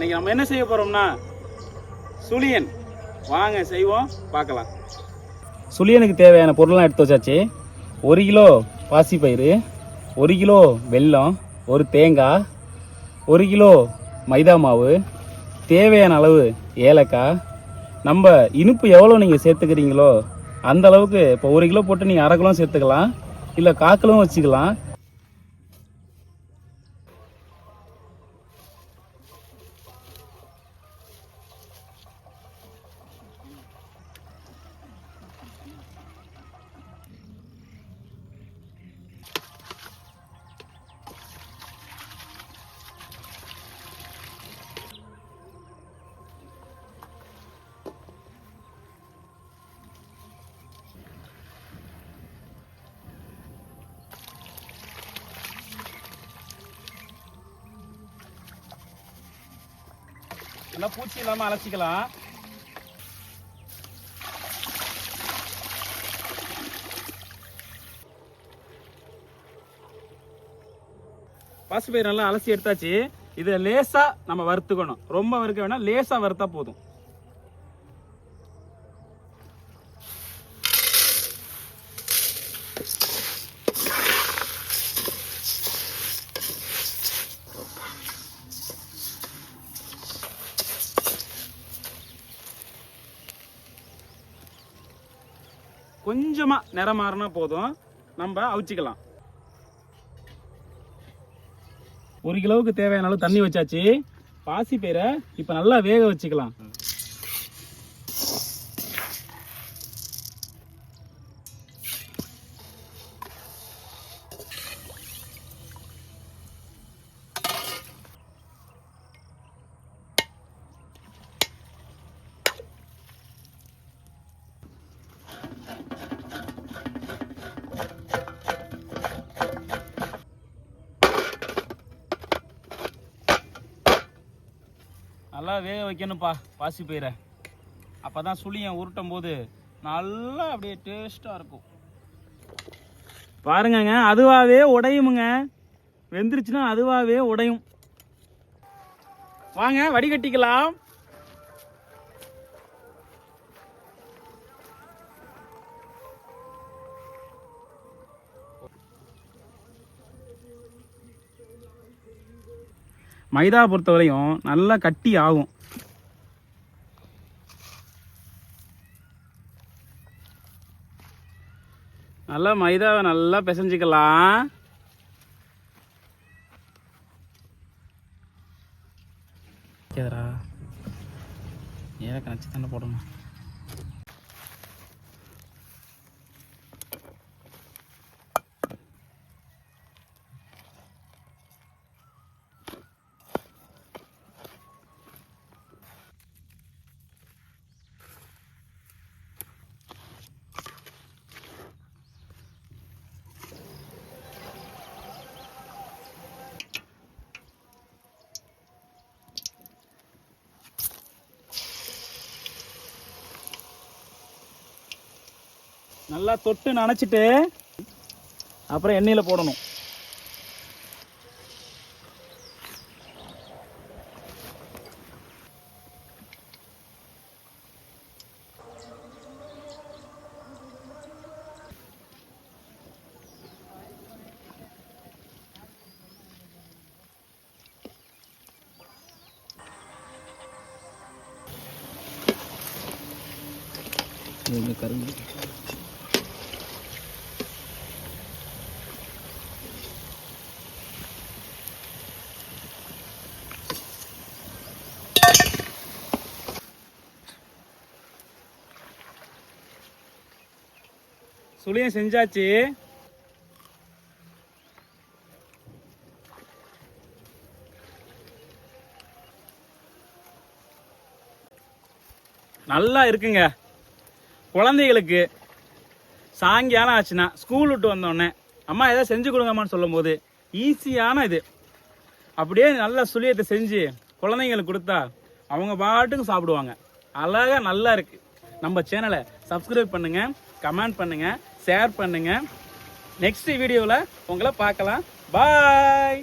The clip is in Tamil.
இன்னைக்கு நம்ம என்ன செய்ய போறோம்னா சுழியன். வாங்க செய்வோம் பார்க்கலாம். சுழியனுக்கு தேவையான பொருள்லாம் எடுத்து வச்சாச்சு. ஒரு கிலோ பாசிப்பயிறு ஒரு கிலோ வெல்லம் ஒரு தேங்காய் ஒரு கிலோ மைதா மாவு தேவையான அளவு ஏலக்காய். நம்ம இனிப்பு எவ்வளோ நீங்கள் சேர்த்துக்கிறீங்களோ அந்த அளவுக்கு இப்போ ஒரு கிலோ போட்டு நீங்கள் அரை கிலோ சேர்த்துக்கலாம். இல்லை காக்கிலும் வச்சுக்கலாம். எல்லாம் பூச்சி இல்லாமல் அலசிக்கலாம். பாசிப்பயிர் நல்லா அலசி எடுத்தாச்சு. இதை லேசாக நம்ம வறுத்துக்கணும். ரொம்ப வறுக்க வேணால் லேசாக வறுத்தா போதும். கொஞ்சமா நிறம் மாறினா போதும். நம்ம அவிச்சிக்கலாம். ஒரு கிலோவுக்கு தேவையான அளவு தண்ணி வச்சாச்சு. பாசி பயிரை இப்போ நல்லா வேக வச்சுக்கலாம். நல்லா வேக வைக்கணும்ப்பா. பாசி பயிரை. அப்போ தான் சுளியம் உருட்டும் போது நல்லா அப்படியே டேஸ்ட்டாக இருக்கும். பாருங்கங்க அதுவாகவே உடையுமுங்க. வெந்துருச்சுன்னா அதுவாகவே உடையும். வாங்க வடிகட்டிக்கலாம். மைதா பொறுத்தவரையும் நல்லா கட்டி ஆகும். நல்லா மைதாவை நல்லா பிசைஞ்சுக்கலாம். கேதுரா ஏலக்காய் கணச்சி தானே போடணும். நல்லா தொட்டு நனைச்சிட்டு அப்புறம் எண்ணெயில் போடணும். கரும்பு. சுழியம் செஞ்சாச்சு. நல்லா இருக்குங்க. குழந்தைகளுக்கு சாயங்காலம் ஆச்சுன்னா ஸ்கூல் விட்டு வந்தோடனே அம்மா எதாவது செஞ்சு கொடுங்கம்மான்னு சொல்லும்போது ஈஸியான இது. அப்படியே நல்ல சுழியத்தை செஞ்சு குழந்தைங்களுக்கு கொடுத்தா அவங்க பாட்டுக்கு சாப்பிடுவாங்க. அழகா நல்லா இருக்குது நம்ம சேனலை சப்ஸ்கிரைப் பண்ணுங்க கமெண்ட் பண்ணுங்கள் ஷேர் பண்ணுங்க. நெக்ஸ்ட் வீடியோவில் உங்களை பார்க்கலாம். பாய்